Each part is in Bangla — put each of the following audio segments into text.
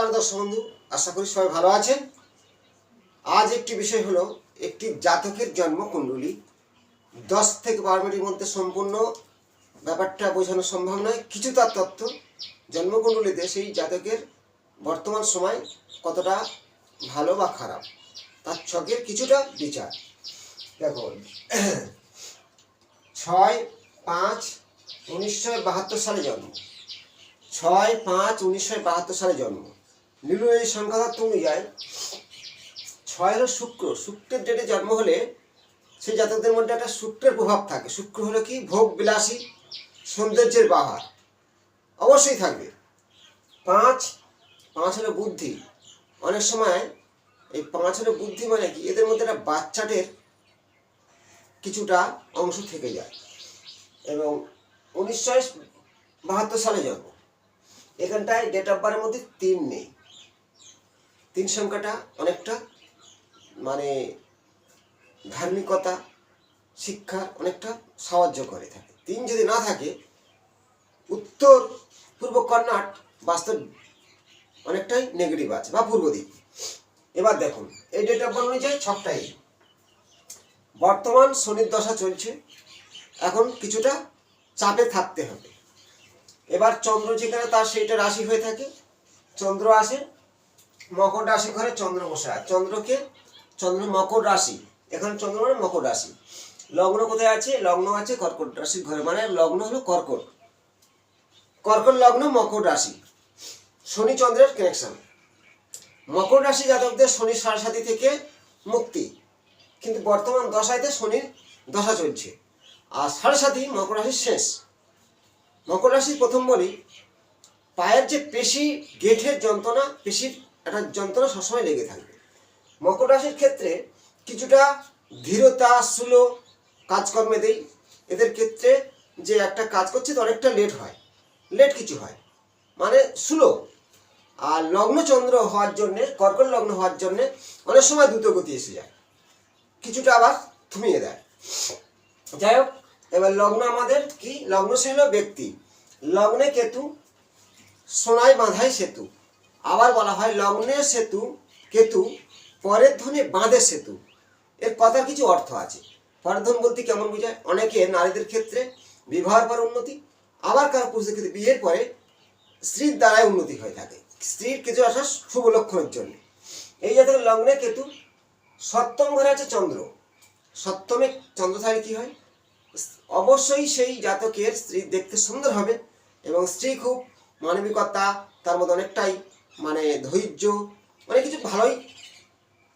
দর্শক বন্ধু, আশা করি সবাই ভালো আছেন। আজ একটি বিষয় হলো, একটি জাতকের জন্মকুণ্ডলী। দশ থেকে বারো মিনিটের মধ্যে সম্পূর্ণ ব্যাপারটা বোঝানো সম্ভব নয়। কিছু তার তথ্য জন্মকুণ্ডলীতে সেই জাতকের বর্তমান সময় কতটা ভালো বা খারাপ, তার ছকের কিছুটা বিচার। দেখো, ছয় পাঁচ উনিশশো বাহাত্তর সালে জন্ম। ছয় পাঁচ উনিশশো বাহাত্তর সালে জন্ম। নীলু, এই সংখ্যাতত্ত্ব অনুযায়ী ছয় হলো শুক্র। শুক্রের ডেটে জন্ম হলে সেই জাতকদের মধ্যে একটা শুক্রের প্রভাব থাকে। শুক্র হলো কি? ভোগ, বিলাসী, সৌন্দর্যের বাহার। অবশ্যই থাকবে। পাঁচ পাঁচ হলো বুদ্ধি। অনেক সময় এই পাঁচ হলো বুদ্ধি মানে কি? এদের মধ্যে একটা বাচ্চাদের কিছুটা অংশ থেকে যায়। এবং উনিশশো বাহাত্তর সালে জন্ম। এখানটায় ডেট অফ বার্থের মধ্যে তিন নেই। তিন সংখ্যাটা অনেকটা মানে ধার্মিকতা, শিক্ষা অনেকটা সাহায্য করে থাকে। তিন যদি না থাকে, উত্তর পূর্ব কর্ণাট বাস্তব অনেকটাই নেগেটিভ আছে, বা পূর্ব দিক। এবার দেখুন, এই ডেট অফ বার্থ অনুযায়ী ছকটাই বর্তমান শনির দশা চলছে, এখন কিছুটা চাপে থাকতে হবে। এবার চন্দ্র যেখানে তার সেইটা রাশি হয়ে থাকে, চন্দ্র আসে মকর রাশি ঘরে চন্দ্র বসে চন্দ্রকে, চন্দ্র মকর রাশি। এখানে চন্দ্র মানে মকর রাশি। লগ্ন কোথায় আছে? লগ্ন আছে কর্কট রাশির ঘরে। মানে লগ্ন হলো কর্কট। কর্কট লগ্ন, মকর রাশি। শনি চন্দ্রের কানেকশন মকর রাশি জাতকদের শনির সারসাথী থেকে মুক্তি। কিন্তু বর্তমান দশাইতে শনির দশা চলছে। আর সারসাথী মকর রাশির শেষ। মকর রাশি প্রথম বলি, পায়ের যে পেশি, গেঠের যন্ত্রণা, পেশির একটা যন্ত্রণা সবসময় লেগে থাকবে। মকর রাশির ক্ষেত্রে কিছুটা ধীরতা, স্লো কাজকর্মে দেই। এদের ক্ষেত্রে যে একটা কাজ করছে তো অনেকটা লেট হয়। লেট কিছু হয়। মানে স্লো। আর লগ্নচন্দ্র হওয়ার জন্যে, কর্কট লগ্ন হওয়ার জন্যে অনেক সময় দ্রুত গতি এসে যায়। কিছুটা আবার থমিয়ে দেয়। যাই হোক, এবার লগ্ন আমাদের কি? লগ্ন হলো ব্যক্তি। লগ্নে কেতু, সোনায় বাঁধায় সেতু। আবার বলা হয় লগ্নে সেতু, কেতু, পরের ধনে বাঁধে সেতু। এর কথার কিছু অর্থ আছে। পরের ধন বলতে কেমন বোঝায়? অনেকে নারীদের ক্ষেত্রে বিবাহের পর উন্নতি, আবার কারও পুরুষদের ক্ষেত্রে বিয়ের পরে স্ত্রীর দ্বারাই উন্নতি হয়ে থাকে। স্ত্রীর কিছু আসা শুভ লক্ষণের জন্য। এই জাতীয় লগ্নে কেতু, সপ্তম ঘরে আছে চন্দ্র। সপ্তমে চন্দ্র থাকলে কি হয়? অবশ্যই সেই জাতকের স্ত্রী দেখতে সুন্দর হবে এবং স্ত্রী খুব মানবিকতা, তার মধ্যে অনেকটাই মানে ধৈর্য, অনেক কিছু ভালোই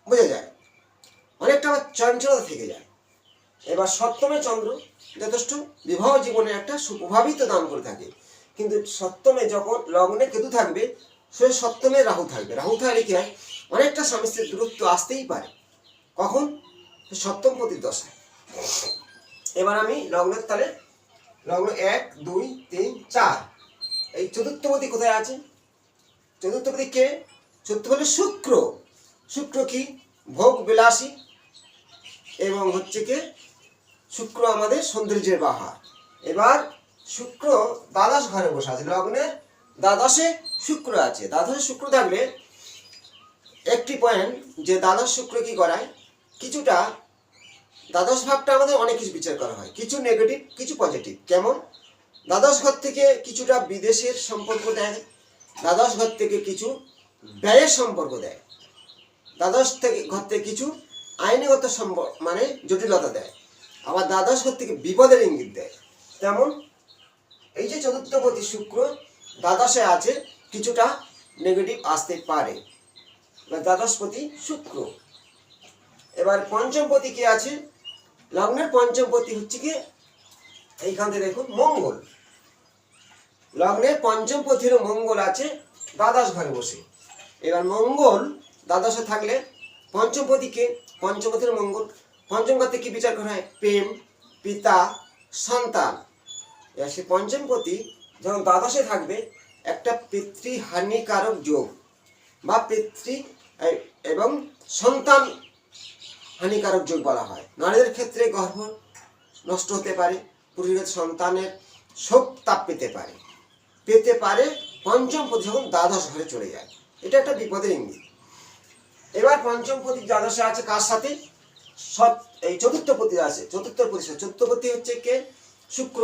বোঝা যায়। অনেকটা আবার চঞ্চলতা থেকে যায়। এবার সপ্তমে চন্দ্র যথেষ্ট বিবাহ জীবনে একটা সুপ্রভাবিত দান করে থাকে। কিন্তু সপ্তমে যখন লগ্নে কেতু থাকবে, সে সপ্তমে রাহু থাকবে। রাহু থাকলে কি হয়? অনেকটা স্বামী স্ত্রীর দূরত্ব আসতেই পারে। কখন? সপ্তম প্রতি দশায় এবার আমি লগ্নের তালে, লগ্ন এক, দুই, তিন, চার। এই চতুর্থপতি কোথায় আছে? চতুর্থপতি কে চতুর্থ হলো শুক্র। শুক্র কি? ভোগ বিলাসী এবং হচ্ছে কি? শুক্র আমাদের সৌন্দর্যের বাহার। এবার শুক্র দ্বাদশ ঘরে বসে আছে। লগ্নের দ্বাদশে শুক্র আছে। দ্বাদশে শুক্র থাকলে একটি পয়েন্ট যে দ্বাদশ শুক্র কি করায়? কিছুটা দ্বাদশ ভাবটা আমাদের অনেক কিছু বিচার করা হয়। কিছু নেগেটিভ কিছু পজিটিভ কেমন? দ্বাদশ ঘর থেকে কিছুটা বিদেশের সম্পর্ক দেয়। দ্বাদশ ঘর থেকে কিছু ব্যয়ের সম্পর্ক দেয়। দ্বাদশ থেকে ঘর থেকে কিছু আইনগত সম্পর্ক মানে জটিলতা দেয়। আবার দ্বাদশ ঘর থেকে বিপদের ইঙ্গিত দেয়। তেমন এই যে চতুর্থপতি শুক্র দ্বাদশে আছে, কিছুটা নেগেটিভ আসতে পারে। দ্বাদশপতি শুক্র। এবার পঞ্চমপতি কি আছে? লগ্নের পঞ্চমপতি হচ্ছে কি? এইখান থেকে দেখুন, মঙ্গল। লগ্নের পঞ্চমপতির মঙ্গল আছে, দ্বাদশ ঘরে বসে। এবার মঙ্গল দ্বাদশে থাকলে পঞ্চমপতিকে পঞ্চমপতির মঙ্গল। পঞ্চম ঘর থেকে কি বিচার করা হয়? প্রেম, পিতা, সন্তান। এবার সে পঞ্চমপতি যখন দ্বাদশে থাকবে, একটা পিতৃহানিকারক যোগ বা পিতৃ এবং সন্তান হানিকারক যোগ বলা হয়। নারীদের ক্ষেত্রে গর্ভ নষ্ট হতে পারে, পুরুষের সন্তানের শোক তাপ পেতে পারে। পেতে পারে পঞ্চম পতি যখন দ্বাদশ ঘরে চলে যায়। এটা একটা বিপদের ইঙ্গিত। এবার পঞ্চম পতি দ্বাদশে আছে কার সাথে? সৎ এই চতুর্থ পতি আছে। চতুর্থ পতি চতুর্থ হচ্ছে কে? শুক্র।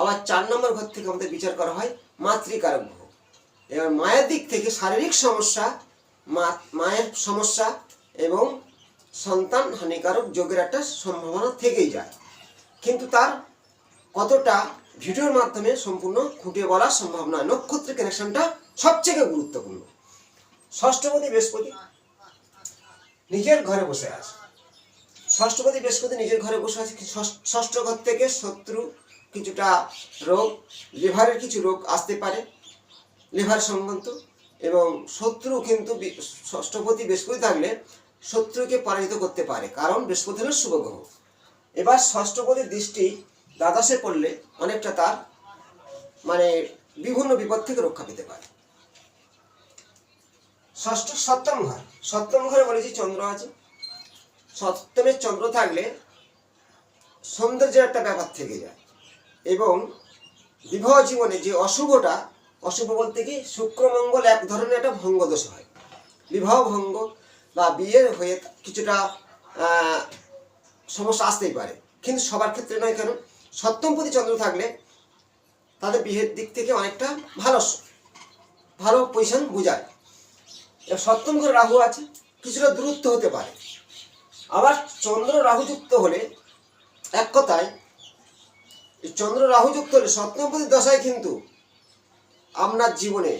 আবার চার নম্বর ঘর থেকে আমাদের বিচার করা হয় মাতৃকারক গ্রহ এবার মায়ের দিক থেকে শারীরিক সমস্যা মায়ের সমস্যা এবং সন্তান হানিকারক যোগের একটা সম্ভাবনা থেকেই যায়। কিন্তু তার কতটা ভিডিওর মাধ্যমে সম্পূর্ণ খুঁটিয়ে বলা সম্ভব নয়। নক্ষত্রের কানেকশনটা সবচেয়ে গুরুত্বপূর্ণ। ষষ্ঠপতি বৃহস্পতি নিজের ঘরে বসে আছে। ষষ্ঠপতি বৃহস্পতি নিজের ঘরে বসে আছে। ষষ্ঠ- ঘর থেকে শত্রু কিছুটা রোগ, লিভারের কিছু রোগ আসতে পারে, লিভার সংক্রান্ত এবং শত্রু কিন্তু ষষ্ঠপতি বৃহস্পতি থাকলে শত্রুকে পরাজিত করতে পারে। কারণ বৃহস্পতি হলো শুভ গ্রহ। এবার ষষ্ঠপতির দৃষ্টি দ্বাদশে পড়লে অনেকটা তার মানে বিভিন্ন বিপদ থেকে রক্ষা পেতে পারে। ষষ্ঠ, সপ্তম ঘর। সপ্তম ঘরে বলেছি চন্দ্র আছে। সপ্তমের চন্দ্র থাকলে সৌন্দর্যের একটা ব্যাপার থেকে যায় এবং বিবাহ জীবনে যে অশুভটা, অশুভ বলতে কি শুক্রমঙ্গল এক ধরনের একটা ভঙ্গ দোষ হয়। বিবাহ ভঙ্গ বা বিয়ে হয়ে কিছুটা সমস্যা আসতেই পারে। কিন্তু সবার ক্ষেত্রে নয় কেন? সপ্তমপতি চন্দ্র থাকলে তাদের বিয়ের দিক থেকে অনেকটা ভালো ভালো পজিশন বোঝায়। সপ্তম ঘরে রাহু আছে, কিছুটা দূরত্ব হতে পারে। আবার চন্দ্র রাহুযুক্ত হলে এক কথায় চন্দ্র রাহুযুক্ত হলে সপ্তমপতি দশায় কিন্তু আপনার জীবনে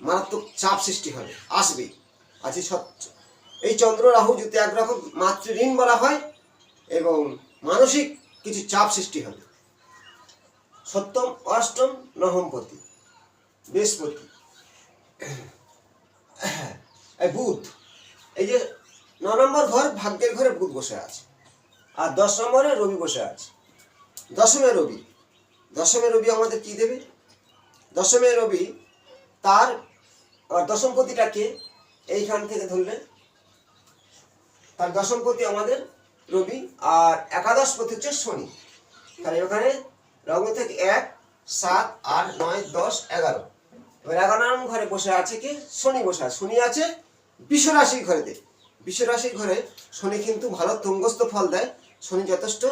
মারাত্মক চাপ সৃষ্টি হবে, আসবে। আছে এই চন্দ্র রাহু যুক্ত একরকম মাতৃ ঋণ বলা হয় এবং মানসিক কিছু চাপ সৃষ্টি হবে। সপ্তম, অষ্টম নবমপতি বৃহস্পতি। বুধ, এই যে ন নম্বর ঘর ভাগ্যের ঘরে বুধ বসে আছে। আর দশ নম্বরে রবি বসে আছে। দশমে রবি দশমে রবি আমাদের কি দেবে? দশমে রবি তার দশমপতিটাকে এইখান থেকে ধরলে। তার দশমপতি আমাদের রবি, আর একাদশ পতি হচ্ছে শনি। তাহলে ওখানে লগ্ন থেকে এক, সাত, আট, নয়, দশ, এগারো। এবার এগারো নম্বর ঘরে বসে আছে কি? শনি বসে আছে। শনি আছে বিশ্বরাশির ঘরেতে। বিশ্বরাশির ঘরে শনি কিন্তু ভালো তুঙ্গস্থ ফল দেয়। শনি যথেষ্ট।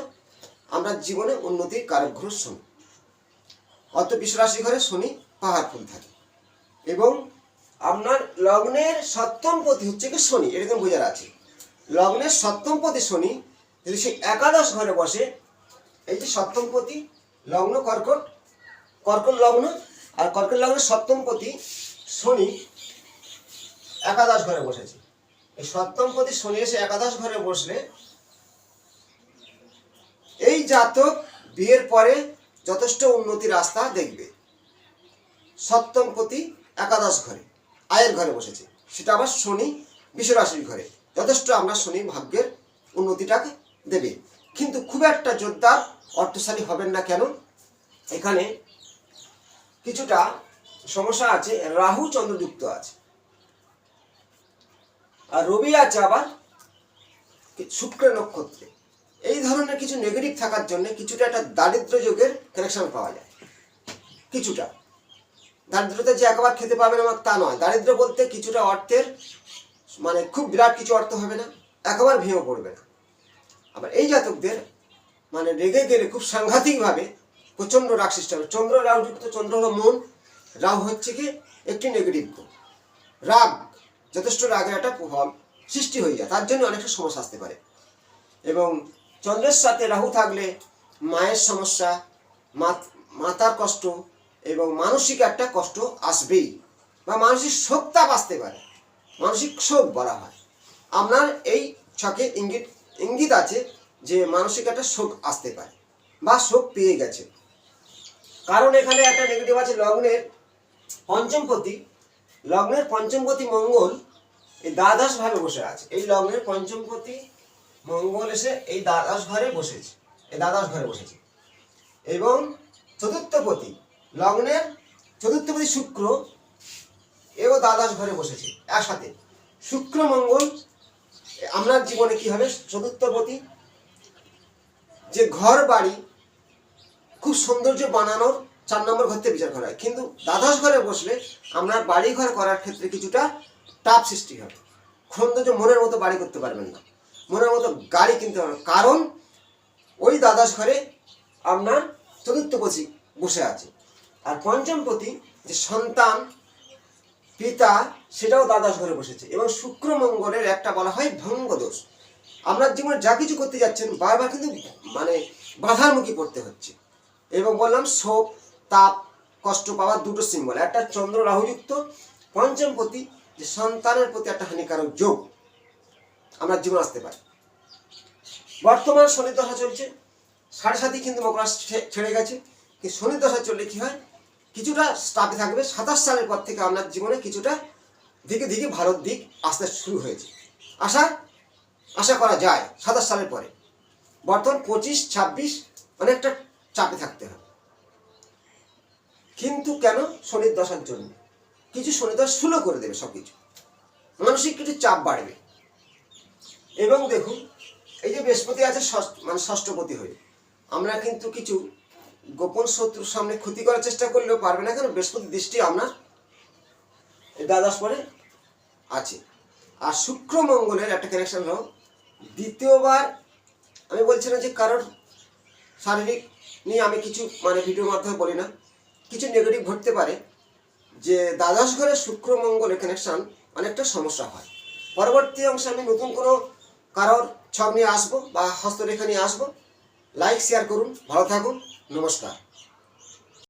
আমরা জীবনে উন্নতির কারক গ্রহ শনি। অত বিশ্বরাশি ঘরে শনি পাহাড় ফুল থাকে। এবং আপনার লগ্নের সপ্তম পতি হচ্ছে কি শনি এরকম বোঝার আছে। লগ্নের সপ্তম পতি শনি, যদি সে একাদশ ঘরে বসে, এই যে সপ্তম পতি লগ্ন কর্কট কর্কট লগ্ন আর কর্কট লগ্নের সপ্তম পতি শনি একাদশ ঘরে বসেছে। এই সপ্তম পতি শনি এসে একাদশ ঘরে বসলে এই জাতক বিয়ের পরে যথেষ্ট উন্নতির রাস্তা দেখবে। সপ্তম পতি একাদশ ঘরে, আয়ের ঘরে বসেছে। সেটা আবার শনি বিশ্বরাশির ঘরে। যথেষ্ট আমরা শনি ভাগ্যের উন্নতিটাকে দেবে। কিন্তু খুব একটা জোরদার অর্থশালী হবেন না কেন? এখানে কিছুটা সমস্যা আছে। রাহু চন্দ্রযুক্ত আছে। আর রবি আছে আবার শুক্র নক্ষত্রে। এই ধরনের কিছু নেগেটিভ থাকার জন্য কিছুটা একটা দারিদ্র যোগের কানেকশন পাওয়া যায়। কিছুটা। দারিদ্রতা যে একবার খেতে পাবে না আমার তা নয়। দারিদ্র বলতে কিছুটা অর্থের মানে খুব বিরাট কিছু অর্থ হবে না। একবার ভেঙে পড়বে না। আবার এই জাতকদের মানে রেগে গেলে খুব সাংঘাতিকভাবে প্রচণ্ড রাগ সৃষ্টি হবে। চন্দ্র রাহুযুক্ত চন্দ্র হলো মন, রাহু হচ্ছে কি একটি নেগেটিভ গুণ। রাগ, যথেষ্ট রাগের একটা প্রভাব সৃষ্টি হয়ে যায়, তার জন্য অনেকটা সমস্যা আসতে পারে। এবং চন্দ্রের সাথে রাহু থাকলে মায়ের সমস্যা, মাত- মাতার কষ্ট এবং মানসিক একটা কষ্ট আসবেই বা মানসিক শোকতাপ আসতে পারে, মানসিক শোক বলা হয়। আপনার এই ছকে ইঙ্গিত ইঙ্গিত আছে যে মানসিক একটা শোক আসতে পারে বা শোক পেয়ে গেছে। কারণ এখানে একটা নেগেটিভ আছে, লগ্নের পঞ্চমপতি লগ্নের পঞ্চমপতি মঙ্গল এই দ্বাদশ ভাবে বসে আছে। এই লগ্নের পঞ্চমপতি মঙ্গল এসে এই দ্বাদশ ঘরে বসেছে, এই দ্বাদশ ঘরে বসেছে। এবং চতুর্থপতি লগ্নের চতুর্থপতি শুক্র, এও দ্বাদশ ঘরে বসেছে একসাথে। শুক্র, মঙ্গল আপনার জীবনে কি হবে? চতুর্থপতি যে ঘর বাড়ি খুব সৌন্দর্য বানানোর চার নম্বর ঘর থেকে বিচার করা হয়। কিন্তু দ্বাদশ ঘরে বসলে আপনার বাড়ি ঘর করার ক্ষেত্রে কিছুটা টাপ সৃষ্টি হবে সৌন্দর্য মনের মতো বাড়ি করতে পারবেন না। মনের মতো গাড়ি কিনতে পারবেন কারণ ওই দ্বাদশ ঘরে আপনার চতুর্থপতি বসে আছে। আর পঞ্চমপতি যে সন্তান, পিতা, সেটাও দ্বাদশ ঘরে বসেছে। এবং শুক্র মঙ্গলের একটা বলা হয় ভঙ্গ দোষ আপনার জীবনে যা কিছু করতে যাচ্ছেন, বারবার কিন্তু মানে বাধার মুখে পড়তে হচ্ছে। এবং বললাম, শোক, তাপ, কষ্ট পাওয়ার দুটো সিম্বল একটা চন্দ্র রাহুযুক্ত পঞ্চম প্রতি যে সন্তানের প্রতি একটা হানিকারক যোগ। আমরা জীবন আসতে পারি। বর্তমান শনি দশা চলছে। সাড়ে সাতই কিন্তু মকর ছেড়ে গেছে। কিন্তু শনি দশা চললে কি হয়? কিছুটা স্টাপে থাকবে। সাতাশ সালের পর থেকে আপনার জীবনে কিছুটা দিকে দিকে ভারত দিক আসতে শুরু হয়েছে। আশা আশা করা যায় সাতাশ সালের পরে। বর্তমান পঁচিশ, ছাব্বিশ অনেকটা চাপে থাকতে হবে। কিন্তু কেন শনির দশার জন্য? কিছু শনি দশা সুলো করে দেবে সব কিছু মানসিক কিছু চাপ বাড়বে। এবং দেখুন, এই যে বৃহস্পতি আছে মানে ষষ্ঠপতি হয়ে। আমরা কিন্তু কিছু গোপন শত্রুর সামনে ক্ষতি করার চেষ্টা করলেও পারবে না কেন? বৃহস্পতি দৃষ্টি আপনার দ্বাদশ পরে আছে। আর শুক্র মঙ্গলের একটা কানেকশন হলো দ্বিতীয়বার আমি বলছি না যে কারোর শারীরিক নিয়ে আমি কিছু মানে ভিডিওর মাধ্যমে বলি না। কিছু নেগেটিভ ঘটতে পারে যে দ্বাদশ ঘরে শুক্র মঙ্গলের কানেকশন অনেকটা সমস্যা হয়। পরবর্তী অংশে আমি নতুন কোনো কারোর ছক নিয়ে আসব বা হস্তরেখা নিয়ে আসব। লাইক শেয়ার করুন। ভালো থাকুন। নমস্কার।